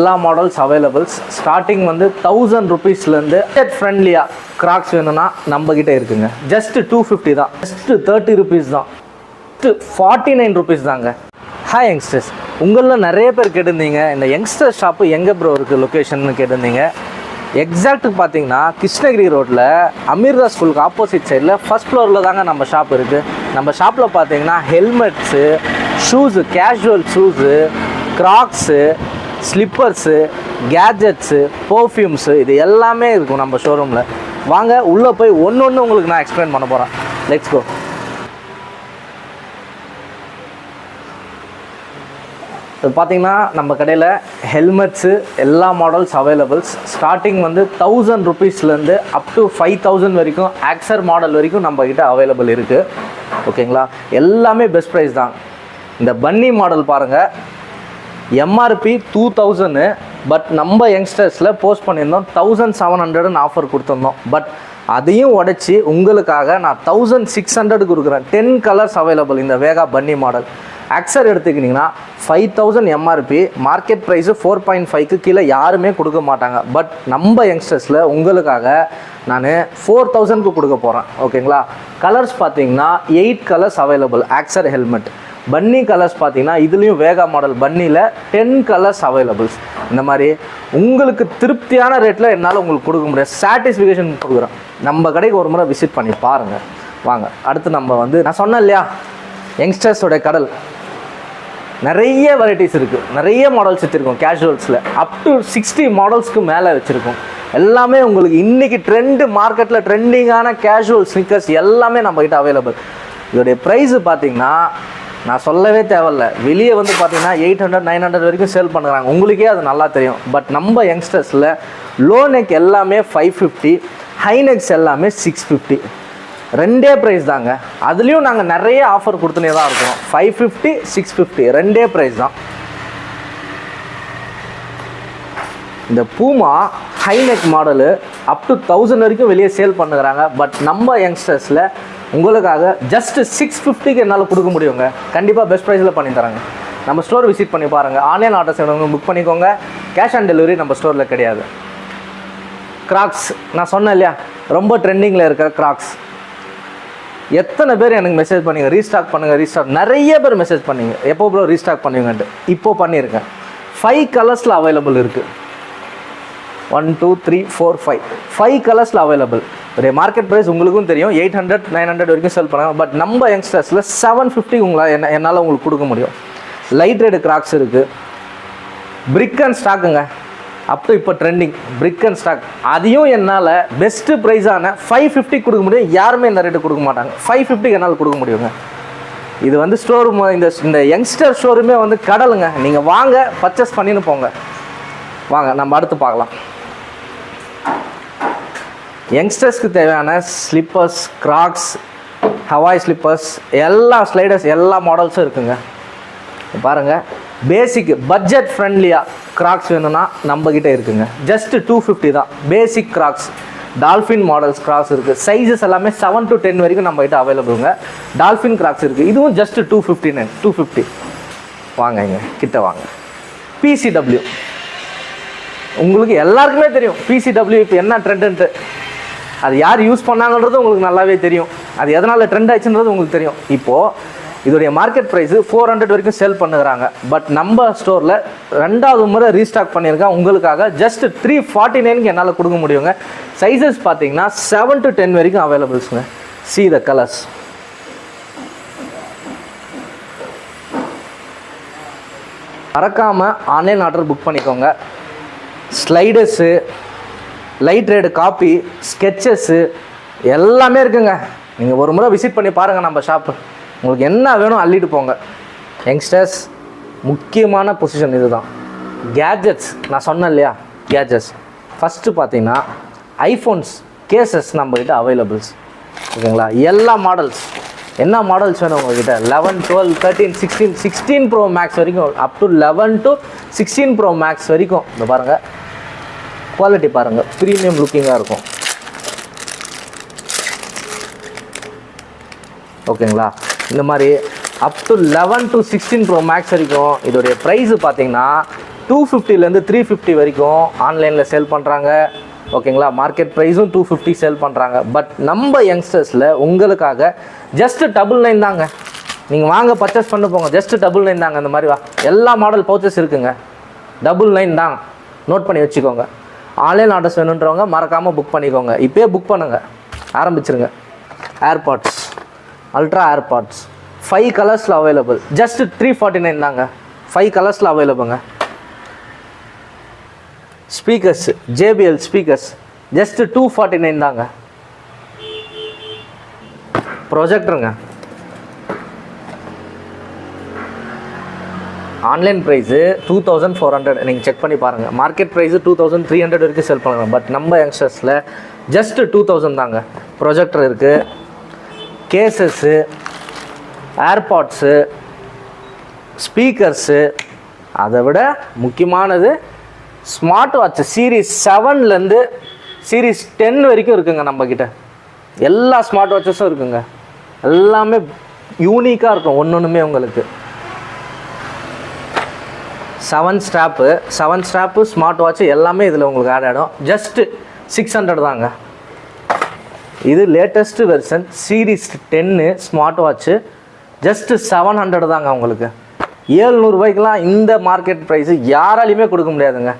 எல்லா models availables starting வந்து thousand ருபீஸ்லேருந்து பட்ஜெட் ஃப்ரெண்ட்லியாக கிராக்ஸ் வேணும்னா நம்ம கிட்ட இருக்குங்க. ஜஸ்ட் டூ ஃபிஃப்டி தான். ஜஸ்ட்டு தேர்ட்டி ருபீஸ் தான். ஃபார்ட்டி நைன் ருபீஸ் தாங்க. ஹாய் யங்ஸ்டர்ஸ் உங்களில் நிறைய பேர் கேட்டிருந்தீங்க. இந்த யங்ஸ்டர் ஷாப்பு எங்கே ப்ரோ இருக்குது லொக்கேஷன் கேட்டிருந்தீங்க. எக்ஸாக்ட்டுக்கு பார்த்தீங்கன்னா கிருஷ்ணகிரி ரோட்டில் அமீர்தா ஸ்கூலுக்கு ஆப்போசிட் சைடில் ஃபஸ்ட் ஃப்ளோரில் தாங்க நம்ம ஷாப் இருக்குது நம்ம ஷாப்பில் பார்த்தீங்கன்னா helmets shoes casual shoes crocs slippers gadgets perfumes இது எல்லாமே இருக்கும் நம்ம ஷோரூமில் வாங்க உள்ளே போய் ஒன்று ஒன்று உங்களுக்கு நான் எக்ஸ்பிளைன் பண்ண போகிறேன் லெட்ஸ் கோ இது பார்த்திங்கன்னா நம்ம கடையில் ஹெல்மெட்ஸு எல்லா மாடல்ஸ் அவைலபிள்ஸ் ஸ்டார்டிங் வந்து தௌசண்ட் ருபீஸ்லேருந்து அப் டு ஃபைவ் தௌசண்ட் வரைக்கும் ஆக்சர் மாடல் வரைக்கும் நம்மக்கிட்ட அவைலபிள் இருக்குது ஓகேங்களா எல்லாமே பெஸ்ட் ப்ரைஸ் தான். இந்த பன்னி மாடல் பாருங்கள் எம்ஆர்பி டூ தௌசண்ட் பட் நம்ம யங்ஸ்டர்ஸில் போஸ்ட் பண்ணியிருந்தோம் தௌசண்ட் செவன் ஹண்ட்ரட்னு ஆஃபர் கொடுத்துருந்தோம். பட் அதையும் உடச்சி உங்களுக்காக நான் தௌசண்ட் சிக்ஸ் ஹண்ட்ரட் கொடுக்குறேன். டென் கலர்ஸ் அவைலபிள் இந்த வேகா பன்னி மாடல் ஆக்சர் எடுத்துக்கிட்டிங்கன்னா five thousand MRP market price four point ஃபைவ்க்கு கீழே யாருமே கொடுக்க மாட்டாங்க. பட் நம்ம யங்ஸ்டர்ஸில் உங்களுக்காக நான் ஃபோர் தௌசண்ட்க்கு கொடுக்க போகிறேன் ஓகேங்களா கலர்ஸ் பார்த்தீங்கன்னா eight colours available Axor helmet bunny colours பார்த்தீங்கன்னா இதுலேயும் வேகா மாடல் பன்னியில் டென் கலர்ஸ் அவைலபிள்ஸ் இந்த மாதிரி உங்களுக்கு திருப்தியான ரேட்டில் என்னால் உங்களுக்கு கொடுக்க முடியாது. சாட்டிஸ்ஃபிகேஷன் கொடுக்குறேன். நம்ம கடைக்கு ஒரு முறை விசிட் பண்ணி பாருங்கள் வாங்க. அடுத்து நம்ம வந்து நான் சொன்னேன் இல்லையா? யங்ஸ்டர்ஸோட கடல். நிறைய வெரைட்டிஸ் இருக்குது நிறைய மாடல்ஸ் வச்சுருக்கோம் கேஷுவல்ஸில் அப் டு சிக்ஸ்டி மாடல்ஸ்க்கு மேலே வச்சுருக்கோம். எல்லாமே உங்களுக்கு இன்றைக்கி ட்ரெண்டு மார்க்கெட்டில் ட்ரெண்டிங்கான கேஷுவல் ஸ்னிக்கர்ஸ் எல்லாமே நம்மக்கிட்ட அவைலபிள் இதோடைய ப்ரைஸு பார்த்திங்கன்னா நான் சொல்லவே தேவையில்ல. வெளியே வந்து பார்த்தீங்கன்னா எயிட் ஹண்ட்ரட் நைன் ஹண்ட்ரட் வரைக்கும் சேல் பண்ணுறாங்க. உங்களுக்கே அது நல்லா தெரியும். பட் நம்ம யங்ஸ்டர்ஸில் லோ நெக் எல்லாமே ஃபைவ் ஃபிஃப்டி ஹை நெக்ஸ் எல்லாமே சிக்ஸ் ஃபிஃப்டி ரெண்டே ப்ரைஸ் தாங்க. அதுலேயும் நாங்கள் நிறைய ஆஃபர் கொடுத்துனே தான் இருக்கோம். ஃபைவ் ஃபிஃப்டி சிக்ஸ் ஃபிஃப்டி ரெண்டே ப்ரைஸ் தான். இந்த Puma high neck model up to thousand வரைக்கும் வெளியே சேல் பண்ணுறாங்க பட் நம்ம யங்ஸ்டர்ஸில் உங்களுக்காக ஜஸ்ட் சிக்ஸ் ஃபிஃப்டிக்கு என்னால் கொடுக்க முடியுங்க. கண்டிப்பாக பெஸ்ட் ப்ரைஸில் பண்ணி தராங்க. நம்ம ஸ்டோர் விசிட் பண்ணி பாருங்கள் ஆன்லைன் ஆர்டர்ஸ் வேணுங்க புக் பண்ணிக்கோங்க. கேஷ் ஆன் டெலிவரி நம்ம ஸ்டோரில் கிடையாது. கிராக்ஸ் நான் சொன்னேன் இல்லையா? ரொம்ப ட்ரெண்டிங்கில் இருக்கிற கிராக்ஸ் எத்தனை பேர் எனக்கு மெசேஜ் பண்ணிங்க? ரீஸ்டாக் பண்ணுங்கள் ரீஸ்டாக் நிறைய பேர் மெசேஜ் பண்ணிங்க. எப்போ ப்ரோ ரீஸ்டாக் பண்ணுவீங்கன்ட்டு. இப்போ பண்ணியிருக்கேன். ஃபைவ் கலர்ஸில் அவைலபிள் இருக்குது one two three four five five கலர்ஸில் அவைலபிள் ஒரு மார்க்கெட் ப்ரைஸ் உங்களுக்கும் தெரியும். எயிட் ஹண்ட்ரட் நைன் ஹண்ட்ரட் வரைக்கும் செல் பண்ணாங்க பட் நம்ம யங்ஸ்டர்ஸில் செவன் ஃபிஃப்டி உங்களால் என்ன என்னால் உங்களுக்கு கொடுக்க முடியும். லைட் ரேடு கிராக்ஸ் இருக்குது பிரிக் அண்ட் ஸ்டாக்குங்க அப் டு இப்போ ட்ரெண்டிங் பிரிக் அண்ட் ஸ்டாக் அதையும் என்னால் பெஸ்ட்டு ப்ரைஸான ஃபைவ் ஃபிஃப்டி கொடுக்க முடியும். யாருமே இந்த ரேட்டு கொடுக்க மாட்டாங்க. ஃபைவ் ஃபிஃப்டிக்கு என்னால் கொடுக்க முடியுங்க. இது வந்து ஸ்டோர் இந்த இந்த யங்ஸ்டர் ஷோரூமே வந்து கடலுங்க. நீங்கள் வாங்க பர்ச்சேஸ் பண்ணின்னு போங்க. வாங்க நம்ம அடுத்து பார்க்கலாம். யங்ஸ்டர்ஸ்க்கு தேவையான ஸ்லிப்பர்ஸ் கிராக்ஸ் ஹவாய் ஸ்லிப்பர்ஸ் எல்லா ஸ்லைடர்ஸ் எல்லா மாடல்ஸும் இருக்குங்க. பாருங்கள் பேசிக்கு பேசிக் பட்ஜெட் ஃப்ரெண்ட்லியாக கிராக்ஸ் வேணும்னா நம்மக்கிட்ட இருக்குங்க. ஜஸ்ட் டூ ஃபிஃப்டி தான். Basic crocs dolphin models crocs இருக்குது சைஸஸ் எல்லாமே செவன் டு டென் வரைக்கும் நம்ம கிட்ட அவைலபிளுங்க டால்ஃபின் கிராக்ஸ் இருக்குது இதுவும் just two fifty nine two fifty வாங்க கிட்ட வாங்க. பிசிடபிள்யூ உங்களுக்கு எல்லாருக்குமே தெரியும். பிசிடபிள்யூ இப்போ என்ன ட்ரெண்டுன்ட்டு அது யார் யூஸ் பண்ணாங்கன்றது உங்களுக்கு நல்லாவே தெரியும். அது எதனால் ட்ரெண்ட் ஆச்சுன்றது உங்களுக்கு தெரியும். இப்போது இதோடைய மார்க்கெட் ப்ரைஸு ஃபோர் ஹண்ட்ரட் வரைக்கும் சேல் பண்ணுறாங்க பட் நம்ம ஸ்டோரில் ரெண்டாவது முறை ரீஸ்டாக் பண்ணியிருக்கேன் உங்களுக்காக ஜஸ்ட் த்ரீ ஃபார்ட்டி நைனுக்கு என்னால் கொடுக்க முடியுங்க. சைஸஸ் பார்த்தீங்கன்னா செவன் டு டென் வரைக்கும் அவைலபிள்ஸுங்க சி த கலர்ஸ் மறக்காமல் ஆன்லைன் ஆர்டர் புக் பண்ணிக்கோங்க. Sliders light RAD copy Skechers எல்லாமே இருக்குங்க. நீங்கள் ஒரு முறை விசிட் பண்ணி பாருங்கள் நம்ம ஷாப்பு உங்களுக்கு என்ன வேணும் அள்ளிட்டு போங்க. யங்ஸ்டர்ஸ் முக்கியமான பொசிஷன் இதுதான். கேஜெட்ஸ் நான் சொன்னேன் இல்லையா? கேஜெட்ஸ் ஃபஸ்ட்டு பார்த்தீங்கன்னா ஐஃபோன்ஸ் கேசஸ் நம்மக்கிட்ட அவைலபிள்ஸ் ஓகேங்களா எல்லா மாடல்ஸ் என்ன மாடல்ஸ் வேணும் உங்ககிட்ட? Eleven twelve thirteen sixteen sixteen pro max வரைக்கும் up to eleven to sixteen pro max வரைக்கும். இந்த பாருங்கள் குவாலிட்டி பாருங்கள் ப்ரீமியம் லுக்கிங்காக இருக்கும். ஓகேங்களா? இந்த மாதிரி up to eleven to sixteen pro max வரைக்கும் இதோடைய ப்ரைஸு பார்த்தீங்கன்னா டூ ஃபிஃப்டிலேருந்து த்ரீ ஃபிஃப்டி வரைக்கும் ஆன்லைனில் சேல் பண்ணுறாங்க ஓகேங்களா? மார்க்கெட் ப்ரைஸும் டூ ஃபிஃப்டி சேல் பண்ணுறாங்க பட் நம்ம யங்ஸ்டர்ஸில் உங்களுக்காக ஜஸ்ட்டு டபுள் நைன் தாங்க. நீங்கள் வாங்க பர்ச்சேஸ் பண்ண போங்க. ஜஸ்ட் டபுள் நைன் தாங்க. இந்த மாதிரி வா. எல்லா மாடல் பவுச்சஸ் இருக்குங்க. டபுள் நைன் தான். நோட் பண்ணி வச்சுக்கோங்க. ஆன்லைன் ஆர்டர்ஸ் வேணுன்றவங்க மறக்காமல் புக் பண்ணிக்கோங்க. இப்போயே புக் பண்ணுங்கள் ஆரம்பிச்சிருங்க. ஏர்பாட்ஸ் அல்ட்ரா ஏர்பாட்ஸ் ஃபைவ் கலர்ஸில் available just three forty nine தாங்க. ஃபைவ் கலர்ஸில் அவைலபிளுங்க speakers JBL speakers just two forty nine தாங்க. ப்ரொஜெக்டருங்க online price two thousand four hundred நீங்கள் செக் பண்ணி பாருங்கள் market price two thousand three hundred வரைக்கும் செல் பண்ணுறாங்க but நம்ம யங்ஸ்டர்ஸில் ஜஸ்ட்டு டூ தௌசண்ட் தாங்க. ப்ரொஜெக்டர் இருக்குது கேசஸ்ஸு ஏர்பாட்ஸு ஸ்பீக்கர்ஸு அதை விட முக்கியமானது ஸ்மார்ட் வாட்ச் சீரீஸ் செவன்லேருந்து சீரீஸ் டென் வரைக்கும் இருக்குங்க நம்மக்கிட்ட எல்லா ஸ்மார்ட் வாட்சஸும் இருக்குங்க. எல்லாமே யூனிக்காக இருக்கும். ஒன்று ஒன்றுமே உங்களுக்கு. Seven strap seven strap smart watch எல்லாமே இதில் உங்களுக்கு ஆட் ஆகிடும் ஜஸ்ட்டு சிக்ஸ் ஹண்ட்ரட் தாங்க. இது latest version series ten smart watch just seven hundred தாங்க உங்களுக்கு. ஏழ்நூறுபாய்க்கெலாம் இந்த மார்க்கெட் ப்ரைஸு யாராலையுமே கொடுக்க முடியாதுங்க.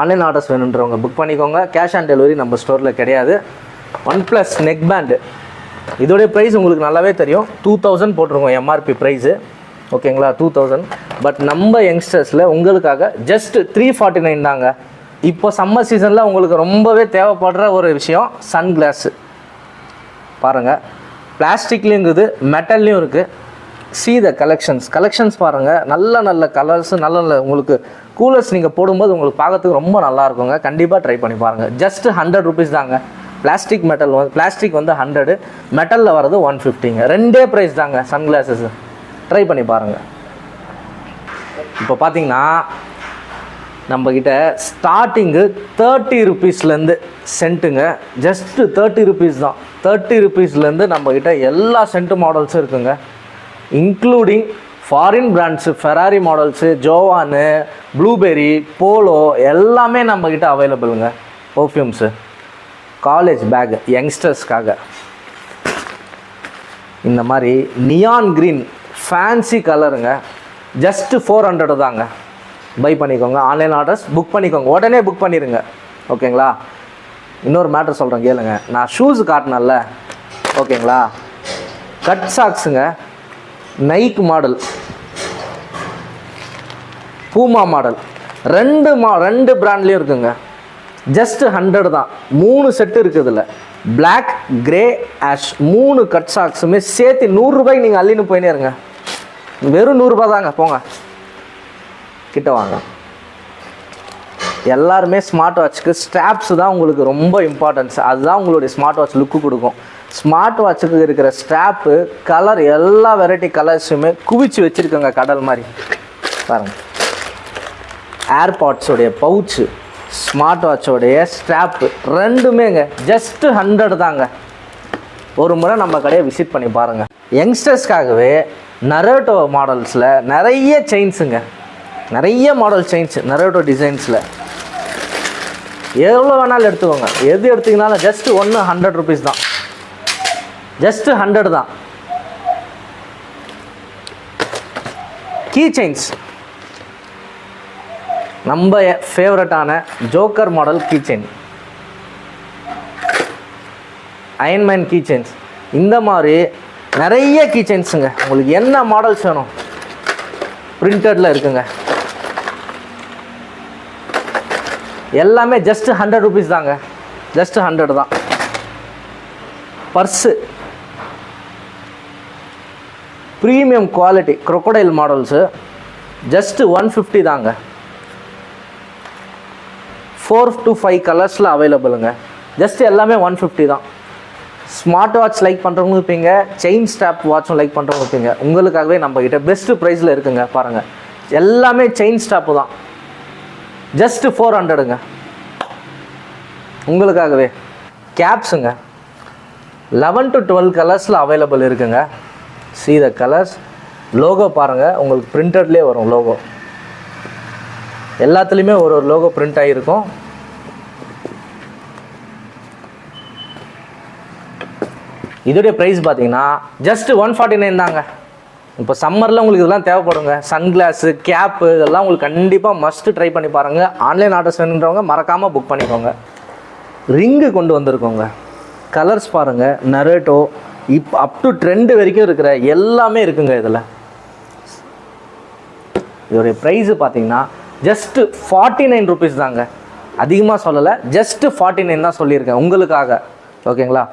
ஆன்லைன் ஆர்டர்ஸ் வேணுன்றவங்க புக் பண்ணிக்கோங்க. கேஷ் ஆன் டெலிவரி நம்ம ஸ்டோரில் கிடையாது. ஒன் ப்ளஸ் நெக் பேண்டு இதோடைய ப்ரைஸ் உங்களுக்கு நல்லாவே தெரியும். டூ தௌசண்ட் போட்டிருக்கோம் எம்ஆர்பி ப்ரைஸு ஓகேங்களா? டூ தௌசண்ட் பட் நம்ம யங்ஸ்டர்ஸில் உங்களுக்காக ஜஸ்ட் த்ரீ ஃபார்ட்டி நைன் தாங்க. இப்போ சம்மர் சீசனில் உங்களுக்கு ரொம்பவே தேவைப்படுற ஒரு விஷயம் சன் கிளாஸு பாருங்கள் பிளாஸ்டிக்லேயும் இருக்குது மெட்டல்லையும் இருக்குது சீ த கலெக்ஷன்ஸ் கலெக்ஷன்ஸ் பாருங்கள் நல்ல நல்ல கலர்ஸ் நல்ல நல்ல உங்களுக்கு கூலர்ஸ் நீங்கள் போடும்போது உங்களுக்கு பார்க்கறதுக்கு ரொம்ப நல்லா இருக்குங்க கண்டிப்பாக ட்ரை பண்ணி பாருங்கள் ஜஸ்ட் ஹண்ட்ரட் ருபீஸ் தாங்க. பிளாஸ்டிக் மெட்டல் வந்து பிளாஸ்டிக் வந்து ஹண்ட்ரடு மெட்டலில் வர்றது ஒன் ஃபிஃப்டிங்க ரெண்டே ப்ரைஸ் தாங்க சன்கிளாஸஸ் ட்ரை பண்ணி பாருங்கள் இப்போ பார்த்தீங்கன்னா நம்மக்கிட்ட ஸ்டார்டிங்கு தேர்ட்டி ருபீஸ்லேருந்து சென்ட்டுங்க ஜஸ்ட்டு தேர்ட்டி ருபீஸ் தான். தேர்ட்டி ருபீஸ்லேருந்து நம்மக்கிட்ட எல்லா சென்ட்டு மாடல்ஸும் இருக்குங்க. Including foreign brands Ferrari models Jovan Burberry Polo எல்லாமே நம்மக்கிட்ட அவைலபிளுங்க பர்ஃப்யூம்ஸு காலேஜ் பேக் யங்ஸ்டர்ஸ்க்காக இந்த மாதிரி நியான் க்ரீன் ஃபேன்சி கலருங்க ஜஸ்ட்டு ஃபோர் ஹண்ட்ரடு தாங்க. பை பண்ணிக்கோங்க. ஆன்லைன் ஆர்டர்ஸ் புக் பண்ணிக்கோங்க. உடனே புக் பண்ணிடுங்க ஓகேங்களா? இன்னொரு மேட்ரு சொல்கிறேன் கேளுங்க. நான் ஷூஸ் காட்டினேன்ல. ஓகேங்களா? கட் சாக்ஸுங்க நைக் மாடல் பூமா மாடல் ரெண்டு மா ரெண்டு பிராண்ட்லேயும் இருக்குங்க. ஜஸ்ட் ஹண்ட்ரட் தான். மூணு செட்டு இருக்குது இதில் Black கிரே ஆஷ் மூணு கட் சாக்ஸுமே சேர்த்து நூறுரூபாய்க்கு நீங்கள் அள்ளின்னு போயினே இருங்க. வெறும் நூறுரூபா தாங்க போங்க. கிட்ட வாங்க. எல்லாருமே ஸ்மார்ட் வாட்ச்க்கு ஸ்ட்ராப்ஸ் தான் உங்களுக்கு ரொம்ப இம்பார்ட்டன்ஸ் அதுதான் உங்களுடைய ஸ்மார்ட் வாட்ச் லுக்கு கொடுக்கும். ஸ்மார்ட் வாட்சுக்கு இருக்கிற ஸ்ட்ராப்பு கலர் எல்லா வெரைட்டி கலர்ஸுமே குவிச்சு வச்சுருக்கோங்க கடல் மாதிரி. பாருங்கள் ஏர்பாட்ஸோடைய பவுச்சு ஸ்மார்ட் வாட்சோடைய ஸ்ட்ராப்பு ரெண்டுமேங்க ஜஸ்ட்டு ஹண்ட்ரட் தாங்க. ஒரு முறை நம்ம கடையை விசிட் பண்ணி பாருங்கள் யங்ஸ்டர்ஸ்க்காகவே நரோட்டோ மாடல்ஸில் நிறைய செயின்ஸுங்க நிறைய மாடல் செயின்ஸ் நரோட்டோ டிசைன்ஸில் எவ்வளோ வேணாலும் எடுத்துக்கோங்க. எது எடுத்தீங்கனாலும் ஜஸ்ட் ஒன்று ஹண்ட்ரட் ருபீஸ் தான். ஜஸ்ட்டு ஹண்ட்ரட் தான். கீ செயின்ஸ் நம்ம ஃபேவரட்டான joker model key chain iron man key இந்த மாதிரி நிறைய கீ உங்களுக்கு என்ன மாடல்ஸ் வேணும்? பிரிண்டடில் இருக்குங்க. எல்லாமே ஜஸ்ட் ஹண்ட்ரட் ருபீஸ் தாங்க. ஜஸ்ட் ஹண்ட்ரட் தான். Purse premium quality crocodile models just one fifty தாங்க. ஃபோர் டு ஃபைவ் கலர்ஸில் அவைலபிளுங்க ஜஸ்ட் எல்லாமே ஒன் ஃபிஃப்டி தான். ஸ்மார்ட் வாட்ச் லைக் பண்ணுறவங்க இருப்பீங்க. செயின் ஸ்டாப் வாட்சும் லைக் பண்ணுறவங்க இருப்பீங்க. உங்களுக்காகவே நம்மக்கிட்ட பெஸ்ட்டு ப்ரைஸில் இருக்குங்க பாருங்கள் எல்லாமே செயின் ஸ்டாப்பு தான். ஜஸ்ட்டு ஃபோர் ஹண்ட்ரடுங்க உங்களுக்காகவே. கேப்ஸுங்க லெவன் டு டுவெல் கலர்ஸில் அவைலபிள் இருக்குங்க. சி த கலர்ஸ் லோகோ பாருங்கள் உங்களுக்கு பிரிண்டட்லேயே வரும் லோகோ எல்லாத்துலேயுமே ஒரு ஒரு லோகோ பிரிண்ட் ஆகிருக்கும் இதோடைய ப்ரைஸ் பார்த்தீங்கன்னா ஜஸ்ட் ஒன் ஃபார்ட்டி நைன் தாங்க. இப்போ சம்மரில் உங்களுக்கு இதெல்லாம் தேவைப்படுங்க. சன்கிளாஸு கேப்பு இதெல்லாம் உங்களுக்கு கண்டிப்பாக மஸ்ட்டு ட்ரை பண்ணி பாருங்கள் ஆன்லைன் ஆர்டர்ஸ் வேணுன்றவங்க மறக்காமல் புக் பண்ணிக்கோங்க. ரிங்கு கொண்டு வந்திருக்கோங்க. கலர்ஸ் பாருங்கள் நரேட்டோ இப் அப் டு ட்ரெண்டு வரைக்கும் இருக்கிற எல்லாமே இருக்குங்க இதில். இதோடைய ப்ரைஸு பார்த்தீங்கன்னா ஜஸ்ட்டு ஃபார்ட்டி நைன் ருபீஸ் தாங்க. அதிகமாக சொல்லலை ஜஸ்ட்டு ஃபார்ட்டி நைன் தான் சொல்லியிருக்கேன் உங்களுக்காக. ஓகேங்களா